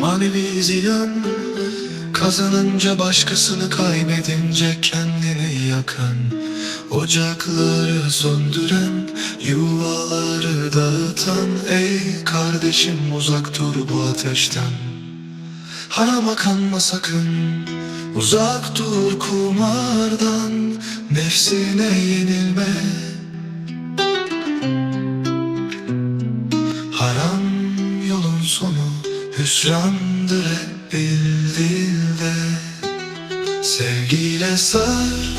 manevi ziyan. Kazanınca başkasını kaybedince kendini yakan. Ocakları söndüren Yuvaları dağıtan. Ey kardeşim uzak dur bu ateşten. Harama kanma sakın Uzak dur kumardan. Nefsine yenilme Hep bil dilde Sevgiyle sar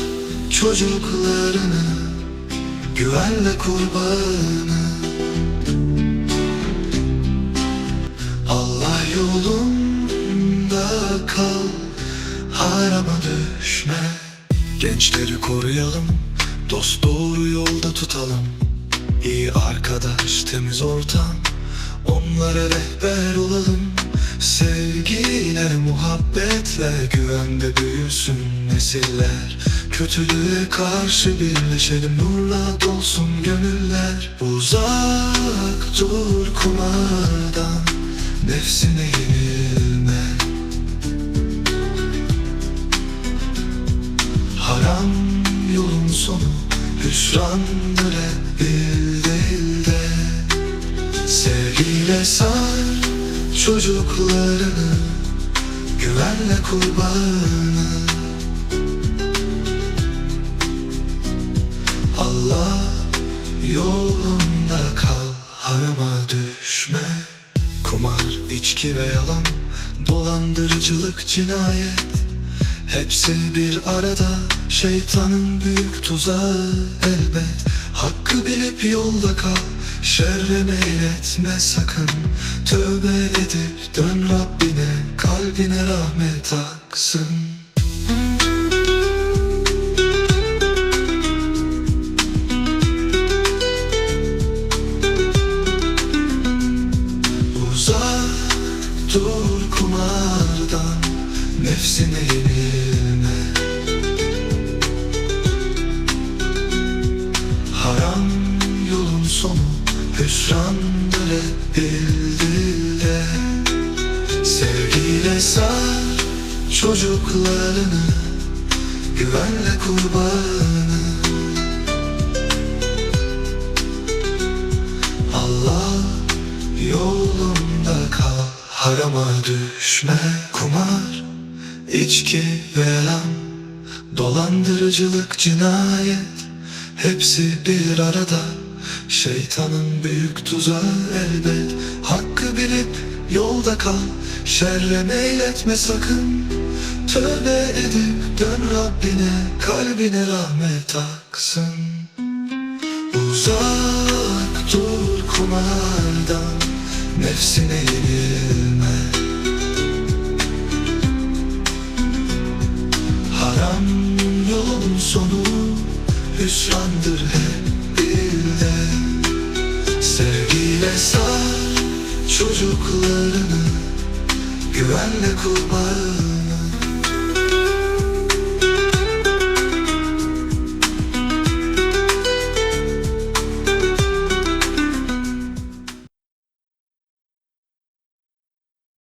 çocuklarını Güvenle kurbanı Allah yolunda kal Harama düşme. Gençleri koruyalım Dost doğru yolda tutalım. İyi arkadaş temiz ortam Onlara rehber olalım Sevgiyle muhabbetle Güvende büyüsün nesiller. Kötülüğe karşı birleşelim Nurla dolsun gönüller. Uzak dur kumardan Nefsine yenilme. Haram yolun sonu Hüsrandır hep dilde Sevgiyle sar çocuklarını Güvenle kurbanı. Allah yolunda kal Harama düşme. Kumar, içki ve yalan Dolandırıcılık, cinayet. Hepsi bir arada Şeytanın büyük tuzağı elbet. Hakkı bilip yolda kal Şerre meyletme sakın. Tövbe edip dön Rabbine. Kalbine rahmet aksın. Uzak dur kumardan Nefsine yenilme Haram yolun sonu Bil dilde Sevgiyle sar çocuklarını Güvenle kurbanı Allah yolunda kal. Harama düşme kumar içki ve yalan Dolandırıcılık cinayet Hepsi bir arada Şeytanın büyük tuzağı elbet. Hakkı bilip yolda kal. Şerre meyletme sakın. Tövbe edip dön Rabbine. Kalbine rahmet aksın. Uzak dur kumardan. Nefsine yenilme. Haram yolun sonu. Hüsrandır hep çocuklarını Güvenle kurban